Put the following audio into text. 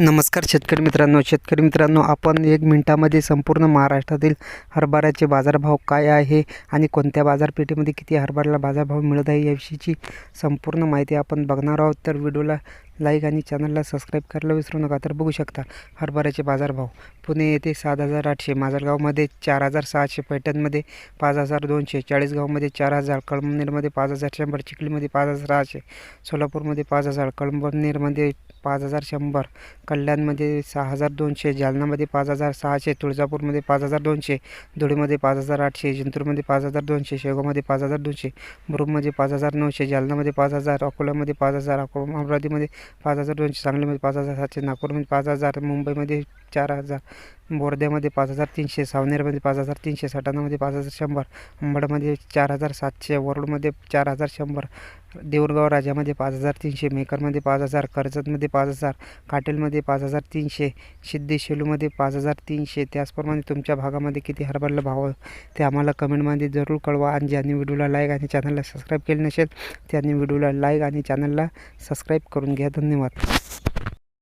नमस्कार शेतकरी मित्रांनो शेतकरी मित्रांनो आपण एक मिनटामध्ये संपूर्ण महाराष्ट्रातील हरभऱ्याचे बाजारभाव काय आहे आणि कोणत्या बाजारपेठेमध्ये किती हरभऱ्याला बाजारभाव मिळत आहे याविषयीची संपूर्ण माहिती आपण बघणार आहोत. तर व्हिडिओला लाईक आणि चॅनलला सबस्क्राईब करायला विसरू नका तर बघू शकता हरभऱ्याचे बाजारभाव. पुणे येथे सात हजार आठशे माजलगावमध्ये चार हजार सहाशे पैठणमध्ये पाच हजार दोनशे चाळीसगावमध्ये चार हजार कळमनेरमध्ये पाच हजार शंभर चिखलीमध्ये पाच हजार सहाशे सोलापूरमध्ये पाच हजार कळमनेरमध्ये पाच हजार शंभर कल्याणमध्ये सहा हजार दोनशे जालनामध्ये पाच हजार सहाशे तुळजापूरमध्ये पाच हजार दोनशे धुळेमध्ये पाच हजार आठशे जिंतूरमध्ये पाच हजार दोनशे शेगावमध्ये पाच हजार दोनशे मुरुममध्ये पाच हजार नऊशे जालनामध्ये पाच हजार अकोल्यामध्ये पाच हजार अकोला अमरावतीमध्ये पाच हजार दोनशे सांगलीमध्ये पाच हजार सातशे नागपूरमध्ये पाच हजार मुंबईमध्ये चार हजार. बोर्ध्यामध्ये पाच हजार तीनशे सावनेरमध्ये पाच हजार तीनशे सटाणामध्ये पाच हजार शंभर अंबडमध्ये चार हजार सातशे वरुडमध्ये चार हजार शंभर देऊरगाव राजामध्ये पाच हजार तीनशे मेकरमध्ये पाच हजार कर्जतमध्ये पाच हजार काटेलमध्ये पाच हजार तीनशे सिद्धेशेलूमध्ये पाच हजार तीनशे. त्याचप्रमाणे तुमच्या भागामध्ये किती हरभरला भाव ते आम्हाला कमेंटमध्ये जरूर कळवा. आणि ज्यांनी व्हिडिओला लाईक आणि चॅनलला सबस्क्राईब केले नसेल त्यांनी व्हिडिओला लाईक आणि चॅनलला सबस्क्राईब करून घ्या. धन्यवाद.